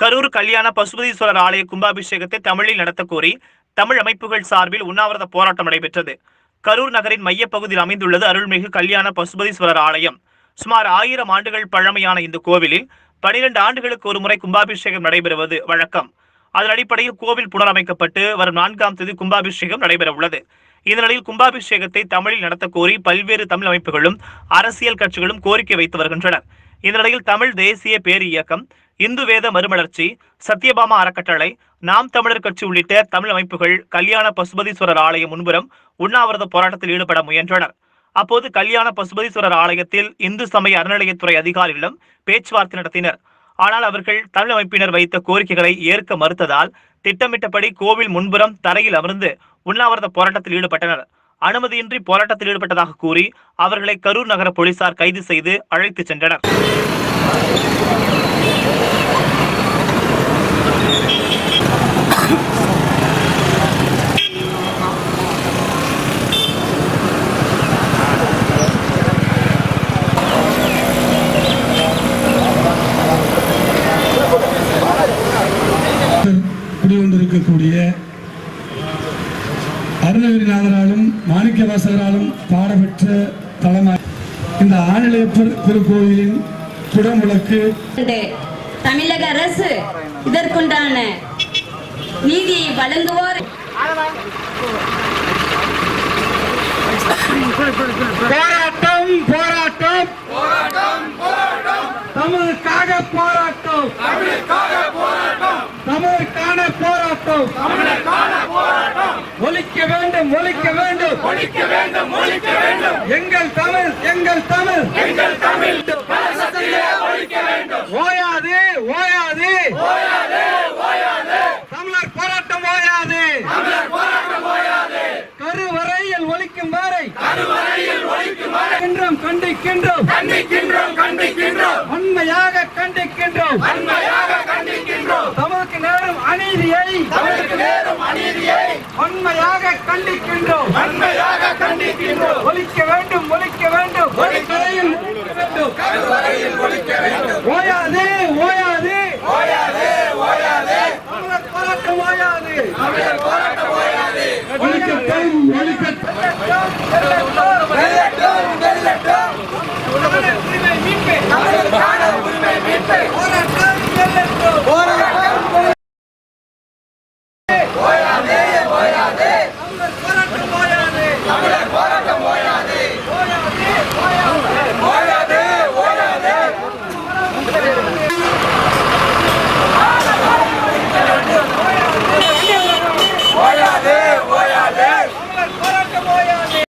கரூர் கல்யாண பசுபதீஸ்வரர் ஆலய கும்பாபிஷேகத்தை தமிழில் நடத்த கோரி தமிழ் அமைப்புகள் சார்பில் உண்ணாவிரத போராட்டம் நடைபெற்றது. கரூர் நகரின் மையப்பகுதியில் அமைந்துள்ளது அருள்மிகு கல்யாண பசுபதீஸ்வரர் ஆலயம். சுமார் ஆயிரம் ஆண்டுகள் பழமையான இந்த கோவிலில் பனிரெண்டு ஆண்டுகளுக்கு ஒரு முறை கும்பாபிஷேகம் நடைபெறுவது வழக்கம். அதன் அடிப்படையில் கோவில் புனரமைக்கப்பட்டு வரும் நான்காம் தேதி கும்பாபிஷேகம் நடைபெற உள்ளது இந்த நிலையில் கும்பாபிஷேகத்தை தமிழில் நடத்த கோரி பல்வேறு தமிழ் அமைப்புகளும் அரசியல் கட்சிகளும் கோரிக்கை வைத்து வருகின்றனர். இந்த நிலையில் தமிழ் தேசிய பேரியக்கம் இந்து வேத மறுமலர்ச்சி சத்யபாமா அறக்கட்டளை நாம் தமிழர் கட்சி உள்ளிட்ட தமிழ் அமைப்புகள் கல்யாண பசுபதீஸ்வரர் ஆலயம் முன்புறம் உண்ணாவிரத போராட்டத்தில் ஈடுபட முயன்றனர். அப்போது கல்யாண பசுபதீஸ்வரர் ஆலயத்தில் இந்து சமய அறநிலையத்துறை அதிகாரிகளிடம் பேச்சுவார்த்தை நடத்தினர். ஆனால் அவர்கள் தமிழ் அமைப்பினர் வைத்த கோரிக்கைகளை ஏற்க மறுத்ததால் திட்டமிட்டபடி கோவில் முன்புறம் தரையில் அமர்ந்து உண்ணாவிரத போராட்டத்தில் ஈடுபட்டனர். அனுமதியின்றி போராட்டத்தில் ஈடுபட்டதாக கூறி அவர்களை கரூர் நகர போலீசார் கைது செய்து அழைத்துச் சென்றனர். குடிகொண்டிருக்கக்கூடிய அருணகிரிநாதராலும் மாணிக்கவாசகராலும் பாடப்பெற்ற தலமாக இந்த ஆணிலையப்பர் திருக்கோயிலின் குடமுழக்கு தமிழக அரசு இதற்குண்டான நீதியை வழங்குவோர் போராட்டம் போராட்டம் தமிழுக்காக போராட்டம் தமிழுக்கான போராட்டம் ஒழிக்க வேண்டும் ஒழிக்க வேண்டும். ஒழிக்க வேண்டும் ஒழிக்க வேண்டும். எங்கள் தமிழ் எங்கள் தமிழ். எங்கள் தமிழ். ஓயாது ஓயாது. தமிழர் போராட்டம் ஓயாது. கருவறையில் ஒழிக்கும் வரை. கண்டிக்கின்றோம் கண்டிக்கின்றோம். கண்டிக்கின்றோம் கண்டிக்கின்றோம். உண்மையாக கண்டிக்கின்றோம். உண்மையாக வன்மையாக கண்டிக்கின்றோம். வன்மையாக கண்டிக்கின்றோம். ஒழிக்க வேண்டும் ஒழிக்க வேண்டும். ஒழிக்கரையில் ஒழிக்க வேண்டும். ஓயாதே ஓயாதே. ஓயாதே ஓயாதே. தமிழர் போராட்டம் போராட்டம் போராட்டம்